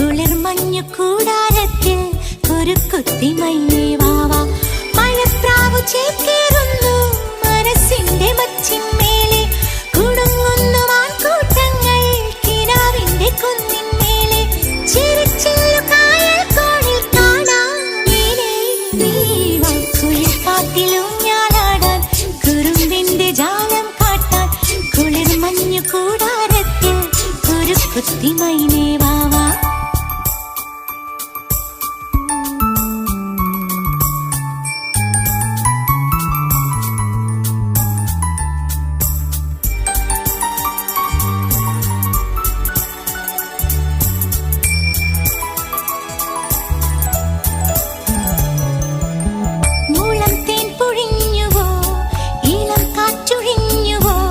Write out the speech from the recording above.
കുളിർ മഞ്ഞു കൂടാരത്തിൽ ഒരു കുത്തിമയിലേ വാവാ മഴപ്രാവു ചേക്കേറുന്നു മനസ്സിന്റെ മച്ചിന്മേലെ കുടുങ്ങുന്നു മാൻകൂട്ടങ്ങൾ കിനാവിന്റെ കുന്നിന്മേലെ ചിരിച്ചില്ലു കായൽ കോണിൽ കാണാം നീലേ നീവാ കുളിർപ്പാത്തിലും ഞാനാടാൻ കുറുമ്പിന്റെ ജാലം കാട്ടാൻ. കുളിർ മഞ്ഞു കൂടാരത്തിൽ ഒരു വാവാ